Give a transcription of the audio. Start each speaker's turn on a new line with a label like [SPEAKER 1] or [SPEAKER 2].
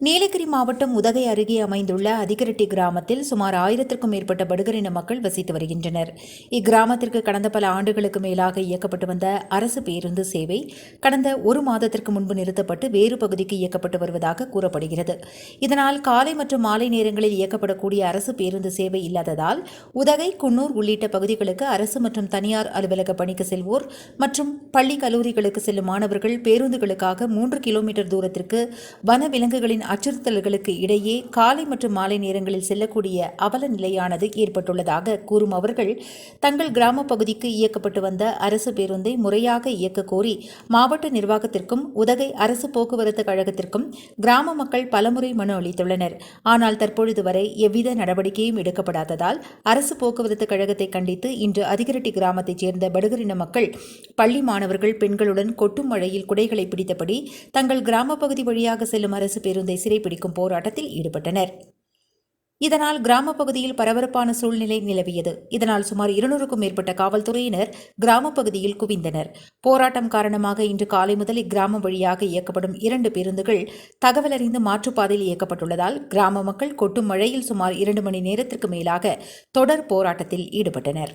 [SPEAKER 1] நீலகிரி மாவட்டம் உதகை அருகே அமைந்துள்ள அதிகரெட்டி கிராமத்தில் சுமார் ஆயிரத்திற்கும் மேற்பட்ட படுகரின மக்கள் வசித்து வருகின்றனர். இக்கிராமத்திற்கு கடந்த பல ஆண்டுகளுக்கு மேலாக இயக்கப்பட்டு வந்த அரசு பேருந்து சேவை கடந்த ஒரு மாதத்திற்கு முன்பு நிறுத்தப்பட்டு வேறு பகுதிக்கு இயக்கப்பட்டு வருவதாக கூறப்படுகிறது. இதனால் காலை மற்றும் மாலை நேரங்களில் இயக்கப்படக்கூடிய அரசு பேருந்து சேவை இல்லாததால் உதகை குன்னூர் உள்ளிட்ட பகுதிகளுக்கு அரசு மற்றும் தனியார் அலுவலக பணிக்கு செல்வோர் மற்றும் பள்ளி கல்லூரிகளுக்கு செல்லும் மாணவர்கள் பேருந்துகளுக்காக மூன்று கிலோமீட்டர் தூரத்திற்கு வன விலங்குகளின் அச்சுறுத்தல்களுக்கு இடையே காலை மற்றும் மாலை நேரங்களில் செல்லக்கூடிய அவல நிலையானது ஏற்பட்டுள்ளதாக கூறும் அவர்கள் தங்கள் கிராம பகுதிக்கு இயக்கப்பட்டு வந்த அரசு பேருந்தை முறையாக இயக்க கோரி மாவட்ட நிர்வாகத்திற்கும் உதகை அரசு போக்குவரத்து கழகத்திற்கும் கிராம மக்கள் பலமுறை மனு அளித்துள்ளனர். ஆனால் தற்பொழுது வரை எவ்வித நடவடிக்கையும் எடுக்கப்படாததால் அரசு போக்குவரத்து கழகத்தை கண்டித்து இன்று அதிகரட்டி கிராமத்தைச் சேர்ந்த படுகரின மக்கள் பள்ளி மாணவர்கள் பெண்களுடன் கொட்டும் மழையில் குடைகளை பிடித்தபடி தங்கள் கிராம பகுதி வழியாக செல்லும் அரசு பேருந்தை சிறைப்பிடிக்கும் போராட்டத்தில் ஈடுபட்டனர். இதனால் கிராம பகுதியில் பரபரப்பான சூழ்நிலை நிலவியது. இதனால் சுமார் இருநூறுக்கும் மேற்பட்ட காவல்துறையினர் கிராம பகுதியில் குவிந்தனர். போராட்டம் காரணமாக இன்று காலை முதல் இக்கிராமம் வழியாக இயக்கப்படும் இரண்டு பேருந்துகள் தகவல் அறிந்து மாற்றுப்பாதையில் இயக்கப்பட்டுள்ளதால் கிராம மக்கள் கொட்டும் மழையில் சுமார் இரண்டு மணி நேரத்திற்கு மேலாக தொடர் போராட்டத்தில் ஈடுபட்டனர்.